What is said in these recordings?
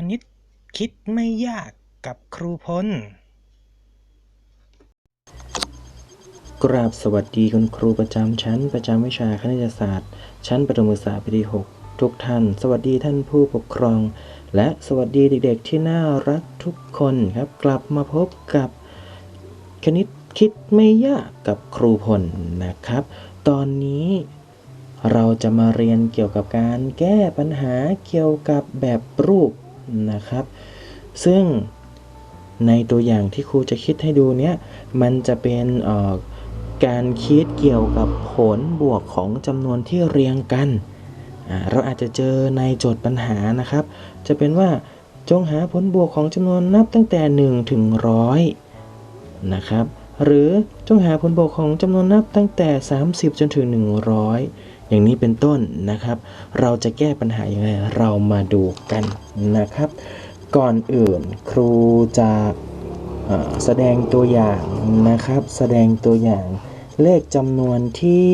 คณิตคิดไม่ยากกับครูพล กราบสวัสดีคุณครูประจำชั้นประจำวิชาคณิตศาสตร์ ชั้นประถมศึกษาปีที่ 6 ทุกท่าน สวัสดีท่านผู้ปกครอง และสวัสดีเด็กๆที่น่ารักทุกคนครับกลับมาพบกับคณิตคิดไม่ยากกับครูพลนะครับ ตอนนี้เราจะมาเรียนเกี่ยวกับการแก้ปัญหาเกี่ยวกับแบบรูป นะครับ ซึ่งในตัวอย่างที่ครูจะคิดให้ดูเนี้ยมันจะเป็นการคิดเกี่ยวกับผลบวกของจำนวนที่เรียงกัน เราอาจจะเจอในโจทย์ปัญหานะครับ จะเป็นว่าจงหาผลบวกของจำนวนนับตั้งแต่ 1 ถึงร้อยนะครับ หรือจงหาผลบวกของจำนวนนับตั้งแต่ 30 จนถึง 100 อย่างนี้เป็นต้นนะครับ เราจะแก้ปัญหาอย่างไรเรามาดูกันนะครับ ก่อนอื่นครูจะแสดงตัวอย่างนะครับ แสดงตัวอย่างเลขจำนวนที่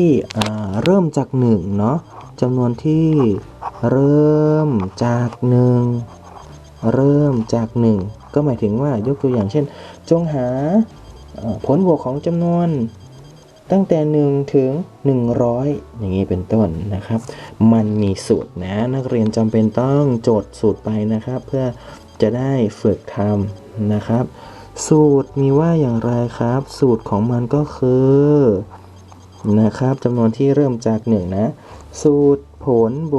เริ่มจาก1เนาะจำนวนที่เริ่มจาก1เริ่มจาก 1 ก็หมายถึงว่ายกตัวอย่างเช่น จงหาผลบวกของจำนวน ตั้งแต่ 1 ถึง 100 อย่างนี้เป็นต้นนะครับ มันมีสูตรนะ นักเรียนจำเป็นต้องโจทย์สูตรไปนะครับ เพื่อจะได้ฝึกทำนะครับ สูตรมีว่าอย่างไรครับ สูตรของมันก็คือนะครับจำนวนที่เริ่มจากหนึ่งนะ สูตรผลบ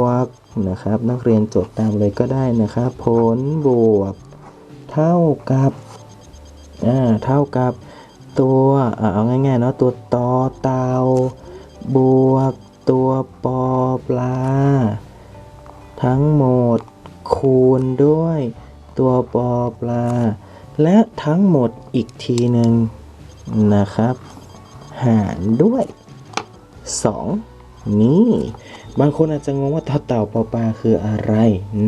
วกนะครับ นักเรียนจดตามเลยก็ได้นะครับ ผลบวก เท่ากับอ่าเท่ากับ ตัวเอาง่ายๆเนาะตัวตอเตาบวกตัวปอปลา ทั้งหมดคูณด้วย ตัวปอปลา และทั้งหมดอีกทีหนึ่งนะครับ หารด้วย 2 นี่ บางคนอาจจะงงว่าต่อเต่าปอปลาคืออะไร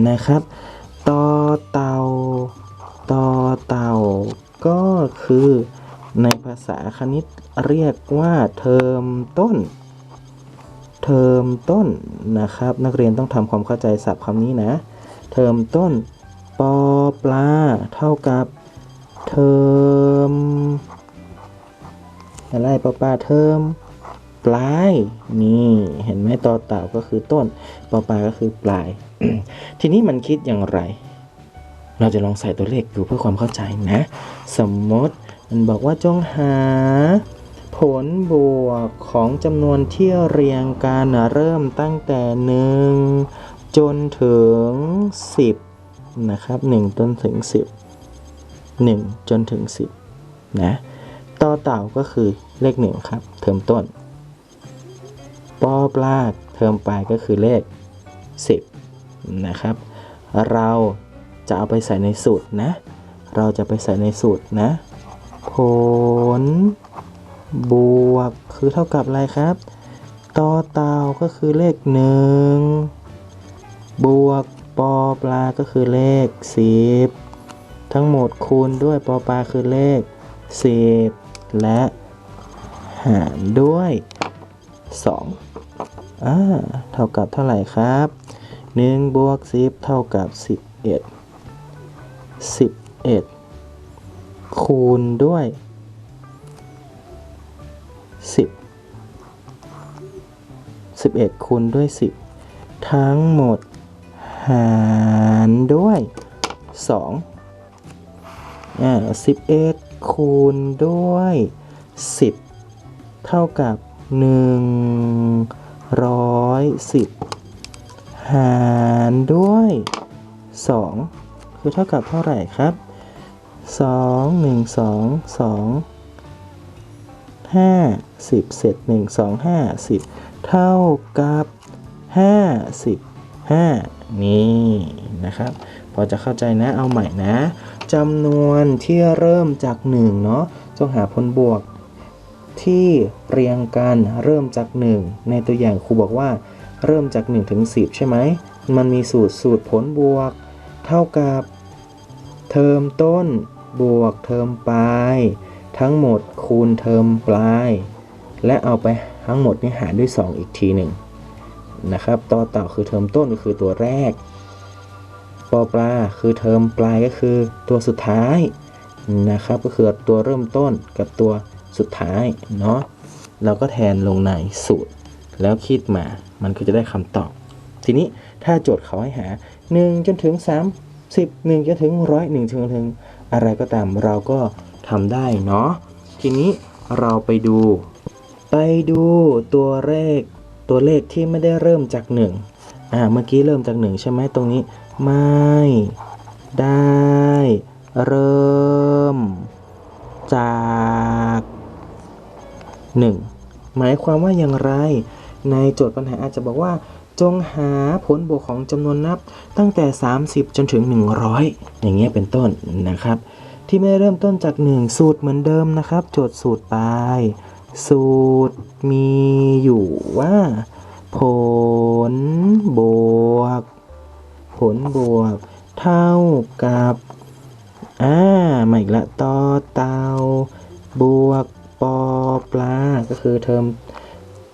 นะครับต่อเต่าต่อเต่าก็คือ ษาคณิตเรียกว่าเทอมต้น เทอมต้นนะครับ นักเรียนต้องทำความเข้าใจศัพท์คำนี้นะ เทอมต้นปอปลาเท่ากับเทอมอะไรปอปลาเทอมปลายนี่เห็นไหมต่อเต่าก็คือต้นปอปลาก็คือปลาย ทีนี้มันคิดอย่างไร เราจะลองใส่ตัวเลขดูเพื่อความเข้าใจนะ สมมติ มันบอกว่าจงหา ผลบวกของจำนวนที่เรียงกันนะเริ่มตั้งแต่1จนถึง 10 นะครับ1จนถึง 10 1 จนถึง 10 นะต่อเต่าก็คือเลข 1 ครับ เทอมต้นปอปลาเทอมปลายก็คือเลข 10 นะครับ เราจะเอาไปใส่ในสูตรนะ เราจะไปใส่ในสูตรนะ ล บวกคือเท่ากับอะไรครับต่อเตาก็คือเลขหนึ่งบวกปอปลาก็คือเลขสิบทั้งหมดคูณด้วยปอปลาคือเลขสิบและหารด้วยสองอ่าเท่ากับเท่าไหร่ครับหนึ่งบวกสิบเท่ากับสิบเอ็ดสิบเอ็ด คูณด้วย 10 11 คูณด้วย 10 ทั้งหมด หารด้วย 2 อ่า 11 คูณด้วย 10 เท่ากับ 110 หารด้วย 2 คือเท่ากับเท่าไหร่ครับ 2 1 2 2ห้าสิบเศษหนึ่งสองห้าสิบเท่ากับห้าสิบห้านี่นะครับ พอจะเข้าใจนะเอาใหม่นะจำนวนที่เริ่มจากหนึ่งเนาะจงหาผลบวกที่เรียงกันเริ่มจาก 1 ในตัวอย่างครูบอกว่า เริ่มจาก1ถึง10 ใช่ไหม มันมีสูตรสูตรผลบวก เท่ากับ เทอมต้น บวกเทอมปลาย ทั้งหมดคูณเทอมปลาย และเอาไปทั้งหมดนี่หารด้วย 2 อีกทีหนึ่งนะครับต่อเต่าคือเทอมต้นก็คือตัวแรกปอปลาคือเทอมปลายก็คือตัวสุดท้ายนะครับก็คือตัวเริ่มต้นกับตัวสุดท้ายเนาะเราก็แทนลงในสูตร แล้วคิดมามันก็จะได้คำตอบ ทีนี้ถ้าโจทย์เขาให้หา 1 จนถึง 30 1จนถึงร้อยหนึ่งจนถึง อะไรก็ตามเราก็ทำได้เนาะทีนี้เราไปดู ไปดูตัวเลขตัวเลขที่ไม่ได้เริ่มจากหนึ่งอ่าเมื่อกี้เริ่มจากหนึ่งใช่ไหมตรงนี้ ไม่ได้เริ่มจากหนึ่งหมายความว่าอย่างไร ในโจทย์ปัญหาอาจจะบอกว่า จงหาผลบวกของจำนวนนับตั้งแต่ 30 จนถึง 100 อย่างเงี้ยเป็นต้นนะครับ ที่ไม่เริ่มต้นจาก 1 สูตรเหมือนเดิมนะครับ โจทย์สูตรไป สูตรมีอยู่ว่า ผลบวก ผลบวก เท่ากับอ่ามาอีกละต่อเตาบวกปอปลา ก็คือเทอม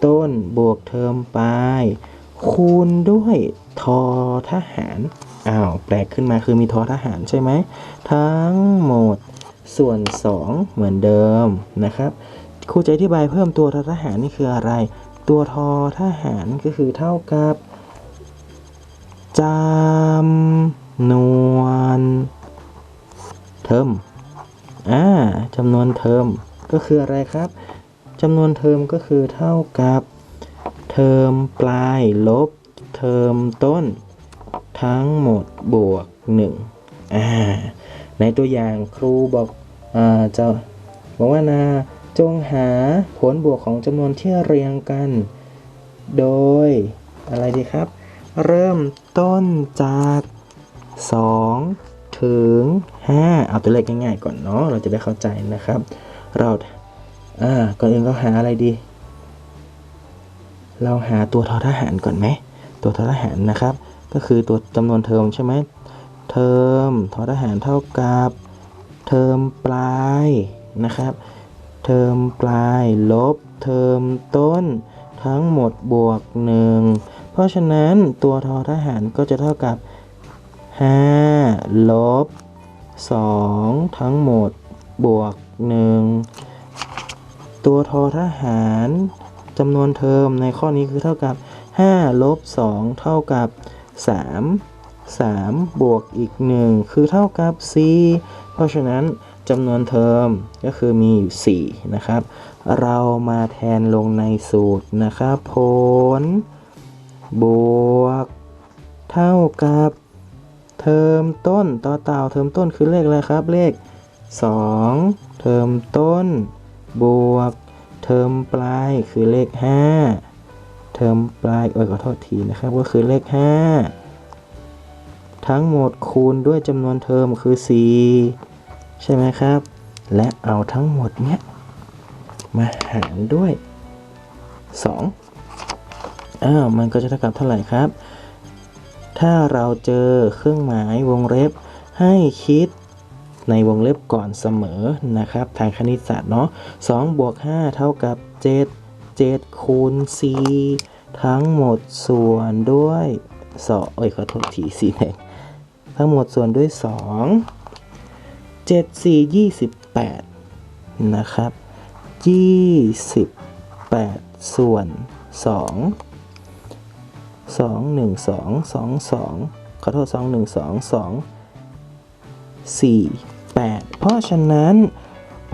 ต้นบวกเทอมปลาย คูณด้วยทอทหาร อ้าวแปลกขึ้นมาคือมีทอทหารใช่ไหม ทั้งหมดส่วน 2 เหมือนเดิมนะครับครูจะอธิบายเพิ่มตัวทอทหารนี่คืออะไร ตัวทอทหารก็คือเท่ากับจำนวนเทอมอ่าจำนวนเทอมก็คืออะไรครับจำนวนเทอมก็คือเท่ากับ เทอมปลายลบ เทอมต้น ทั้งหมดบวก1อ่าในตัวอย่างครูบอกอ่าจะบอกว่านาจงหาผลบวกของจำนวนที่เรียงกัน โดยอะไรดีครับ เริ่มต้นจาก 2 ถึง 5 เอาตัวเลขง่ายๆก่อนเนาะเราจะได้เข้าใจนะครับ เราอ่าก่อนอื่นเราหาอะไรดี เราหาตัวทอทหารก่อนไหม ตัวทอทหารนะครับ ก็คือตัวจำนวนเทอมใช่ไหม เทอมทอทหารเท่ากับ เทอมปลายนะครับ เทอมปลายลบ เทอมต้น ทั้งหมดบวก1เพราะฉะนั้นตัวทอทหารก็จะเท่ากับ 5 ลบ 2 ทั้งหมดบวก 1 ตัวทอทหาร จำนวนเทอมในข้อนี้คือเท่ากับ 5 ลบ 2 เท่ากับ 3 3 บวกอีก 1 คือเท่ากับ 4 เพราะฉะนั้นจำนวนเทอมก็คือมีอยู่ 4 นะครับ เรามาแทนลงในสูตรนะครับ ผล บวก เท่ากับ เทอมต้นต่อเต่าเทอมต้นคือเลขอะไรครับ เลข 2 เทอมต้น บวก เทอมปลายคือเลข 5 เทอมปลายเอ้ยขอโทษทีนะครับก็คือเลข 5 ทั้งหมดคูณด้วยจำนวนเทอมคือ 4 ใช่ไหมครับ และเอาทั้งหมดเนี้ยมาหารด้วย 2อ้าวมันก็จะเท่ากับเท่าไหร่ครับ ถ้าเราเจอเครื่องหมายวงเล็บให้คิด ในวงเล็บก่อนเสมอนะครับ ทางคณิตศาสตร์เนาะ2บวก5เท่ากับ 7 7 คูณ 4 ทั้งหมดส่วนด้วย2เอ้ยขอโทษที4เองทั้งหมดส่วนด้วย 2 7 4 28 นะครับ 28 ส่วน2สองหนึ่งสองสองสองขอโทษสองหนึ่ งสองสองสี่แปดเพราะฉะนั้น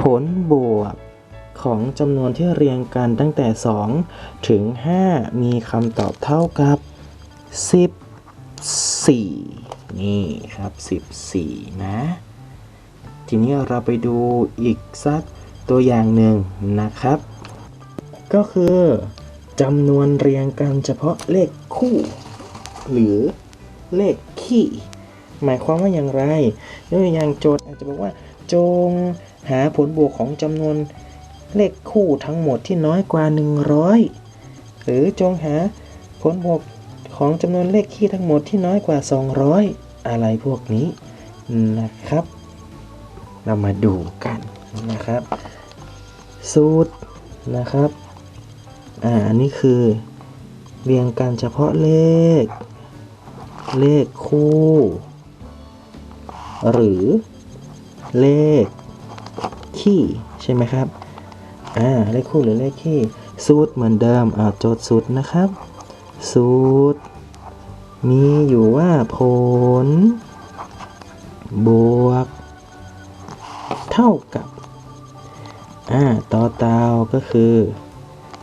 ผลบวกของจำนวนที่เรียงกันตั้งแต่ 2 ถึง 5 มีคำตอบเท่ากับ 14 นี่ครับ 14 นะ ทีนี้เราไปดูอีกสักตัวอย่างหนึ่งนะครับ ก็คือจำนวนเรียงกันเฉพาะเลขคู่ หรือเลขคี่ หมายความว่าอย่างไรยกตัวอย่างโจทย์อาจจะบอกว่า จงหาผลบวกของจำนวนเลขคู่ทั้งหมดที่น้อยกว่า 100 หรือจงหาผลบวกของจำนวนเลขคี่ทั้งหมดที่น้อยกว่า 200 อะไรพวกนี้นะครับ เรามาดูกันนะครับ สูตรนะครับอ่าอันนี้คือเรียงกันเฉพาะเลข เลขคู่ หรือเลขคี่ใช่ไหมครับ อ่า เลขคู่หรือเลขคี่สูตรเหมือนเดิมอ่าโจทย์สูตรนะครับ สูตร มีอยู่ว่าผล บวก เท่ากับ อ่า ต่อเตาก็คือ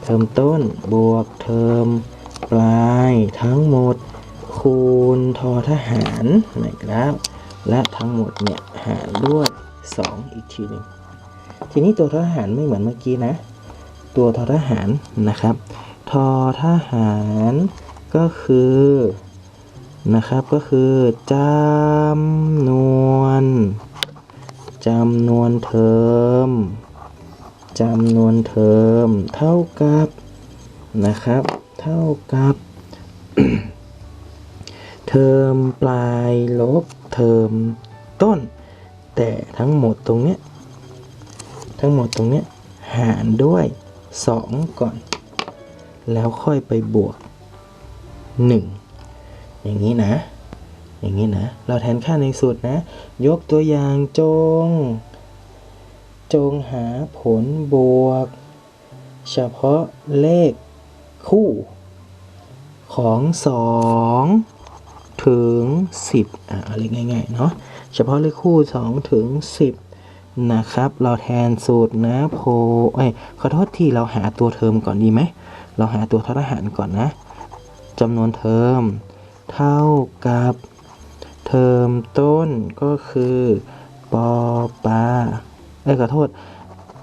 เทอมต้นบวกเทอมปลายทั้งหมด คูณทอทหารนะครับ และทั้งหมดเนี่ยหารด้วย 2 อีกทีหนึ่งทีนี้ตัวทหารไม่เหมือนเมื่อกี้นะ ตัวทหารนะครับทอทหารก็คือนะครับก็คือจำนวนจำนวนเทอมจำนวนเทอมเท่ากับนะครับ เท่ากับ อมปลายลบเทอมต้น แต่ทั้งหมดตรงเนี้ยทั้งหมดตรงเนี้ยหารด้วย 2 ก่อน แล้วค่อยไปบวก 1 อย่างนี้นะ อย่างนี้นะ เราแทนค่าในสูตรนะ ยกตัวอย่างจง จงหาผลบวก เฉพาะเลขคู่ของ 2 ถึง 10อะอาเลขง่ายๆเนาะเฉพาะเลขคู่ 2 ถึง 10 นะครับ เราแทนสูตรนะโพเอ้ยขอโทษทีเราหาตัวเทอมก่อนดีไหม เราหาตัวททหารก่อนนะจำนวนเทอม เท่ากับเทอมต้นก็คือปอปาเอ้ยขอโทษ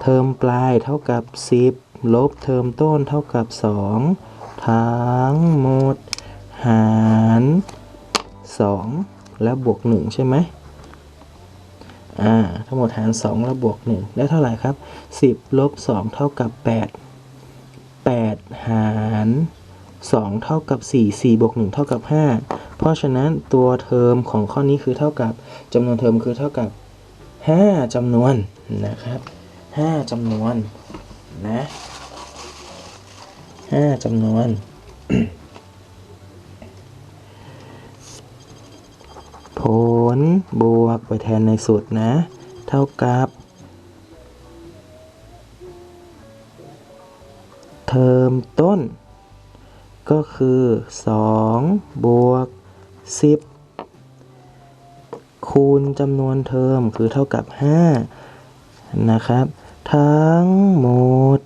เทอมปลายเท่ากับ 10 ลบเทอมต้นเท่ากับ 2 ทั้งหมดหาร 2 แล้วบวก 1 ใช่ไหมอ่าทั้งหมดหาร 2 แล้วบวก 1 ได้เท่าไหร่ครับ 10 ลบ 2 เท่ากับ 8 8 หาร 2 เท่ากับ 4 4 บวก 1 เท่ากับ 5 เพราะฉะนั้นตัวเทอมของข้อนี้คือเท่ากับจำนวนเทอมคือเท่ากับ 5จำนวนนะครับ 5จำนวนนะ5จำนวน ผลบวกไปแทนในสูตรนะ เท่ากับ เทอมต้น ก็คือ 2 บวก 10 คูณจำนวนเทอมคือเท่ากับ 5 นะครับ ทั้งหมด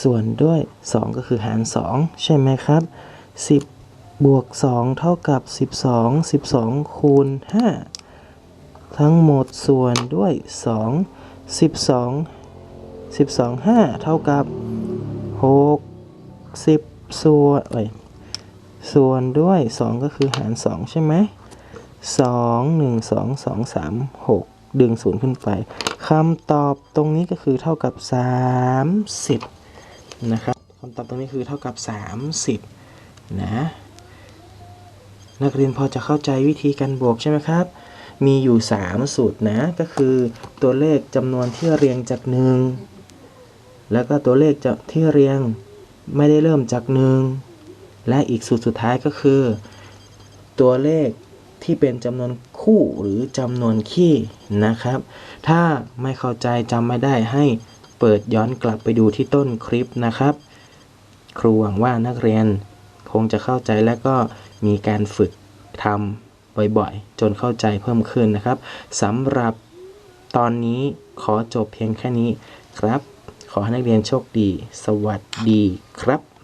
ส่วนด้วย 2 ก็คือหาร 2 ใช่ไหมครับ 10 บวก 2 เท่ากับ 12 12 คูณ 5 ทั้งหมดส่วนด้วย 2 12 12 5 เท่ากับ 6 10 ส่วนเอ้ยส่วนด้วย 2 ก็คือหาร 2 ใช่ไหม2 1 2 2 3 6 ดึง 0 ขึ้นไปคำตอบตรงนี้ก็คือเท่ากับ 30 นะครับคำตอบตรงนี้คือเท่ากับ 30 นะ นักเรียนพอจะเข้าใจวิธีการบวกใช่ไหมครับ มีอยู่ 3 สูตรนะ ก็คือตัวเลขจำนวนที่เรียงจาก 1 แล้วก็ตัวเลขจะที่เรียงไม่ได้เริ่มจาก 1 และอีกสูตรสุดท้ายก็คือ ตัวเลขที่เป็นจำนวนคู่หรือจำนวนคี่นะครับ ถ้าไม่เข้าใจจำไม่ได้ให้เปิดย้อนกลับไปดูที่ต้นคลิปนะครับ ครูหวังว่านักเรียนคงจะเข้าใจและก็ มีการฝึกทำบ่อยๆ จนเข้าใจเพิ่มขึ้นนะครับสำหรับตอนนี้ขอจบเพียงแค่นี้ครับ ขอให้นักเรียนโชคดี สวัสดีครับ